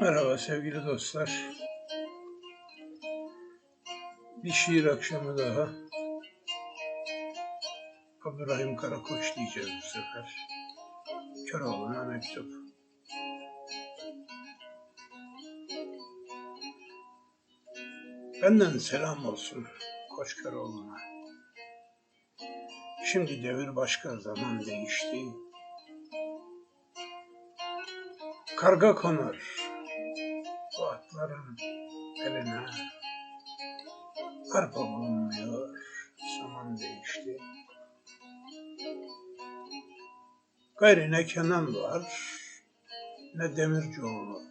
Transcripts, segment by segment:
Merhaba sevgili dostlar. Bir şiir akşamı daha. Abdurrahim Karakoç diyeceğiz bu sefer. Köroğlu'na mektup. Benden selam olsun Koç Köroğlu'na. Şimdi devir başka zaman değişti. Karga konar bu atların eline. Arpa bulunmuyor, zaman değişti. Gayrı ne Kenan var, ne Demircioğlu.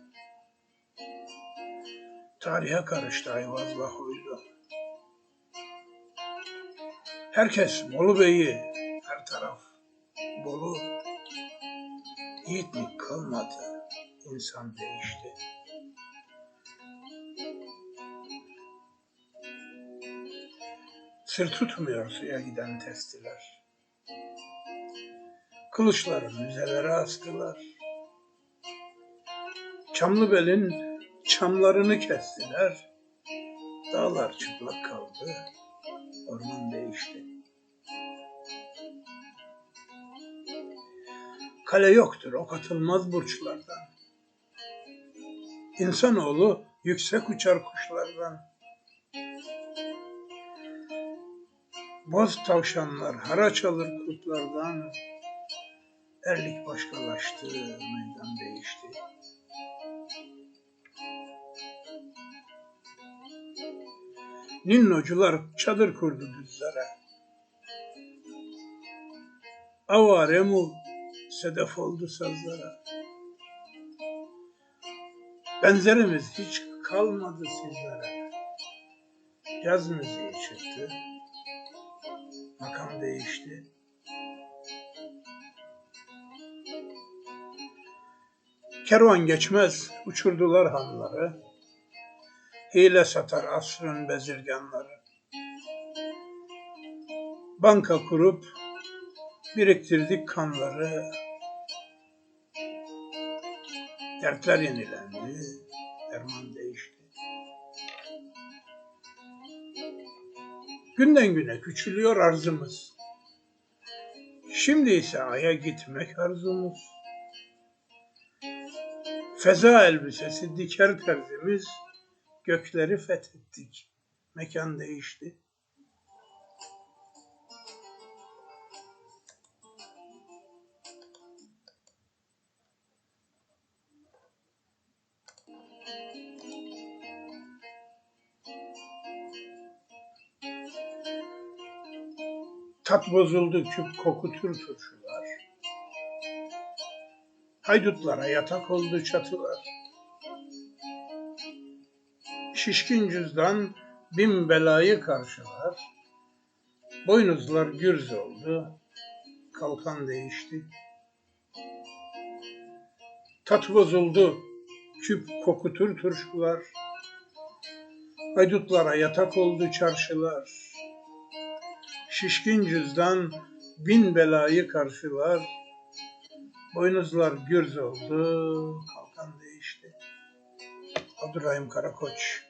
Tarihe karıştı Ayvaz'la huylu. Herkes Bolu Bey'i, her taraf Bolu. Yiğitlik kalmadı, insan değişti. Sır tutmuyor suya giden testiler. Kılıçları müzelere astılar. Çamlıbel'in çamlarını kestiler. Dağlar çıplak kaldı, orman değişti. Kale yoktur, ok atılmaz burçlardan. İnsanoğlu yüksek uçar kuşlardan. Boz tavşanlar haraç alır kurtlardan. Erlik başkalaştı, meydan değişti. Ninnocular çadır kurdu düzlere. Avare mu sedef oldu sazlara. Benzerimiz hiç kalmadı sizlere. Yaz müziği çıktı, makam değişti. Kervan geçmez, uçurdular hanları. Hile satar asrın bezirganları. Banka kurup biriktirdik kanları. Dertler yenilendi, derman değişti. Günden güne küçülüyor arzımız. Şimdi ise aya gitmek arzumuz. Feza elbisesi diker terzimiz, gökleri fethettik. Mekan değişti. Tat bozuldu küp kokutur turşular. Haydutlara yatak oldu çatılar. Şişkin cüzdan bin belayı karşılar. Boynuzlar gürz oldu, kalkan değişti. Tat bozuldu, küp kokutur turşular. Haydutlara yatak oldu çarşılar. Şişkin cüzdan bin belayı karşılar. Boynuzlar gürz oldu, kalkan değişti. Abdurrahim Karakoç